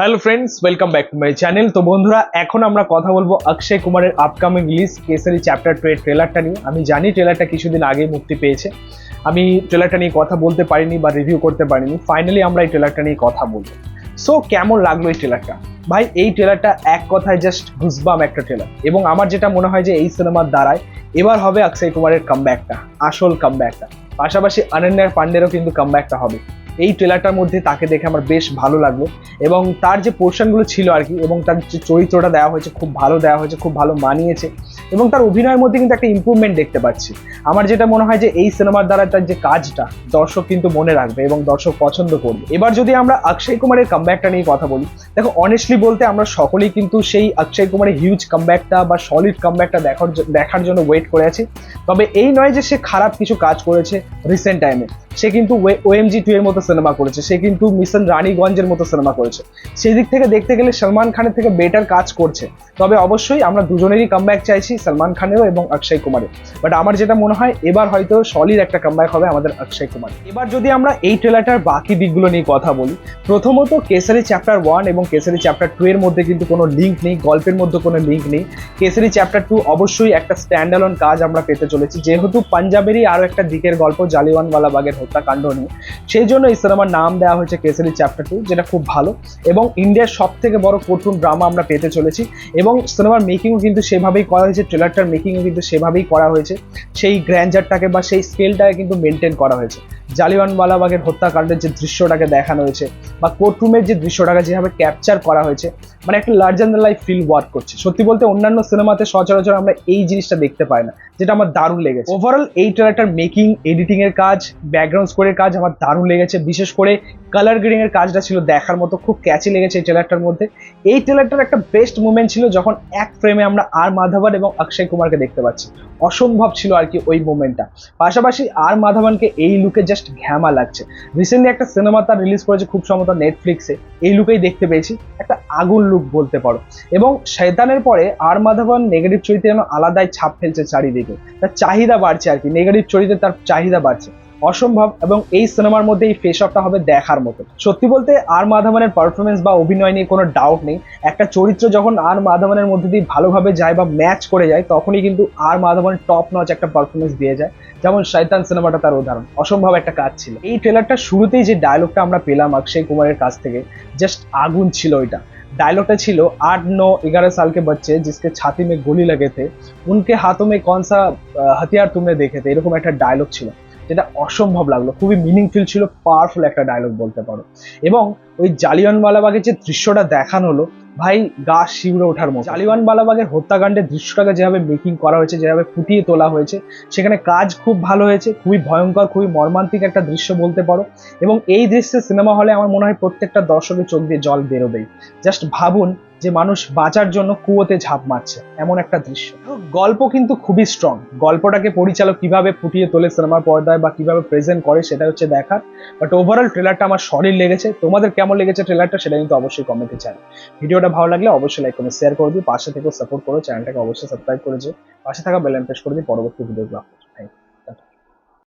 Hello friends welcome back to my channel তো বন্ধুরা, এখন আমরা কথা বলব অক্ষয় কুমারের upcoming release Kesari chapter two এর ট্রেলারটা নিয়ে। আমি জানি ট্রেলারটা কিছুদিন আগেই মুক্তি পেয়েছে। আমি ট্রেলারটা নিয়ে কথা বলতে পারিনি বা রিভিউ করতে পারিনি। ফাইনালি আমরা এই ট্রেলারটা নিয়ে কথা বলব। সো কেমন লাগল এই ট্রেলারটা ভাই, এই ট্রেলারটা এক কথায় জাস্ট ঘুসবাম একটা ট্রেলার এবং আমার যেটা মনে হয় যে এই সিনেমার দ্বারায়, এবার হবে অক্ষয় কুমারের কামব্যাকটা আসল কামব্যাকটা পাশাপাশি অনন্যার পান্ডেরও কিন্তু কামব্যাকটা হবে। এই ট্রেলারটার মধ্যে তাকে দেখে আমার বেশ ভালো লাগল। এবং তার যে পোর্শনগুলো ছিল আর কি, এবং তার যে চরিত্রটা দেওয়া হয়েছে, খুব ভালো দেওয়া হয়েছে, খুব ভালো মানিয়েছে, এবং তার অভিনয়ের মধ্যে কিন্তু একটা ইম্প্রুভমেন্ট দেখতে পাচ্ছি। আমার যেটা মনে হয় যে এই সিনেমার দ্বারা তার যে কাজটা, দর্শক কিন্তু মনে রাখবে এবং দর্শক পছন্দ করবে। এবার যদি আমরা অক্ষয় কুমারের কামব্যাকটা নিয়ে কথা বলি, দেখো অনেস্টলি বলতে আমরা সকলেই কিন্তু সেই অক্ষয় কুমারের হিউজ কামব্যাকটা বা সলিড কামব্যাকটা দেখার দেখার জন্য ওয়েট করে আছি। তবে এই নয় যে সে খারাপ কিছু কাজ করেছে রিসেন্ট টাইমে সে কিন্তু ওএমজি টু এর মতো সিনেমা করেছে। সে কিন্তু মিশন রানীগঞ্জের মতো সিনেমা করেছে। সেই দিক থেকে দেখতে গেলে সলমান খানের থেকে বেটার কাজ করছে। তবে অবশ্যই আমরা দুজনেরই কামব্যাক চাইছি সলমান খানেরও এবং অক্ষয় কুমারের। বাট আমার যেটা মনে হয়, এবার হয়তো সলিড একটা কামব্যাক হবে আমাদের অক্ষয় কুমার এবার যদি আমরা এই ট্রেলারটার বাকি দিকগুলো নিয়ে কথা বলি, প্রথমত কেসারি চ্যাপ্টার ওয়ান এবং কেসারি চ্যাপ্টার টু এর মধ্যে কিন্তু কোনো লিঙ্ক নেই, গল্পের মধ্যে কোনো লিঙ্ক নেই। কেসারি চ্যাপ্টার টু অবশ্যই একটা স্ট্যান্ডালন কাজ আমরা পেতে চলেছি। যেহেতু পাঞ্জাবেরই আরও একটা দিকের গল্প জালিওয়ানওয়ালা বাগের হত্যাকাণ্ড নিয়ে। সেই জন্য এই সিনেমার নাম দেওয়া হয়েছে কেসারি চ্যাপ্টার টু, যেটা খুব ভালো। এবং ইন্ডিয়ার সব থেকে বড় কঠিন ড্রামা আমরা পেতে চলেছি। এবং সিনেমার মেকিংও কিন্তু সেভাবেই করা হয়েছে, ট্রেলারটার মেকিংও কিন্তু সেভাবেই করা হয়েছে। সেই গ্র্যান্ডারটাকে বা সেই স্কেলটাকে কিন্তু মেনটেন করা হয়েছে। জালিওয়ানওয়ালাবাগের হত্যাকাণ্ডের যে দৃশ্যটাকে দেখানো হয়েছে বা কোর্টরুমের যে দৃশ্যটাকে যেভাবে ক্যাপচার করা হয়েছে মানে একটা larger than life feel work করছে। সত্যি বলতে অন্যান্য সিনেমাতে সচরাচর আমরা এই জিনিসটা দেখতে পাই না, যেটা আমার দারুণ লেগেছে। ওভারঅল এই ট্রেলারটার মেকিং এডিটিং এর কাজ ব্যাকগ্রাউন্ড স্কোরের কাজ আমার দারুণ লেগেছে। বিশেষ করে কালার গ্রেডিং এর কাজটা ছিল দেখার মতো, খুব ক্যাচি লেগেছে এই ট্রেলারটার মধ্যে। এই ট্রেলারটার একটা বেস্ট মুভমেন্ট ছিল যখন এক ফ্রেমে আমরা আর মাধবন এবং অক্ষয় কুমারকে দেখতে পাচ্ছি। অসম্ভব ছিল আর কি ওই মুভমেন্টটা পাশাপাশি আর মাধবনকে এই লুকে জাস্ট ঘ্যামা লাগছে। রিসেন্টলি একটা সিনেমা তার রিলিজ করেছে খুব সম্ভবত নেটফ্লিক্সে এই লুকেই দেখতে পেয়েছি। একটা আগুন লুক বলতে পারো। এবং শৈতানের পরে আর মাধবন নেগেটিভ চরিত্রে যেন আলাদাই ছাপ ফেলছে চারিদিকে। তার চাহিদা বাড়ছে আর কি। নেগেটিভ চরিত্রে তার চাহিদা বাড়ছে। অসম্ভব এবং এই সিনেমার মধ্যে এই ফেস অফটা হবে দেখার মতো। সত্যি বলতে আর মাধবনের পারফরমেন্স বা অভিনয় নিয়ে কোনো ডাউট নেই। একটা চরিত্র যখন আর মাধবনের মধ্যে দিয়ে ভালোভাবে যায় বা ম্যাচ করে যায়, তখনই কিন্তু আর মাধবন টপ নচ একটা পারফরমেন্স দিয়ে যায়। যেমন শৈতান সিনেমাটা তার উদাহরণ। অসম্ভব একটা কাজ ছিল। এই ট্রেলারটা শুরুতেই যে ডায়লগটা আমরা পেলাম অক্ষয় কুমারের কাছ থেকে জাস্ট আগুন ছিল ওইটা। ডায়লগটা ছিল আট नौ এগারো साल के বাচ্চে ছাতি মে গুলি गोली लगे थे उनके हाथों में कौन सा हथियार এরকম একটা ডায়লগ ছিল। যেটা অসম্ভব লাগল। খুবই মিনিংফুল ছিল পাওয়ারফুল একটা ডায়লগ বলতে পারো। এবং ওই জালিয়ানওয়ালাবাগের যে দৃশ্যটা দেখানো হলো ভাই গা শিউরে ওঠার মতো। জালিয়ানওয়ালাবাগের হত্যাকাণ্ডের দৃশ্যটাকে যেভাবে মেকিং করা হয়েছে, যেভাবে ফুটিয়ে তোলা হয়েছে, সেখানে কাজ খুব ভালো হয়েছে, খুবই ভয়ঙ্কর, খুবই মর্মান্তিক একটা দৃশ্য বলতে পারো। এবং এই দৃশ্যে সিনেমা হলে আমার মনে হয় প্রত্যেকটা দর্শকের চোখ দিয়ে জল বেরোবেই জাস্ট ভাবুন যে মানুষ বাঁচার জন্য কুয়োতে ঝাঁপ মারছে, এমন একটা দৃশ্য। গল্প কিন্তু খুবই স্ট্রং গল্পটাকে পরিচালক কীভাবে ফুটিয়ে তোলে সিনেমার পর্দায় বা কীভাবে প্রেজেন্ট করে সেটা হচ্ছে দেখার। বাট ওভারঅল ট্রেলারটা আমার শরীর লেগেছে। তোমাদের কেমন লেগেছে ট্রেলারটা সেটা কিন্তু অবশ্যই কমেন্টে চাই ভিডিওটা ভালো লাগলে অবশ্যই লাইক করে শেয়ার করে দিই পাশে থেকে সাপোর্ট করো চ্যানেলটাকে অবশ্যই সাবস্ক্রাইব করে দিও পাশে থাকা বেল প্রেস করে দিই পরবর্তী ভিডিওগুলো থ্যাংক ইউ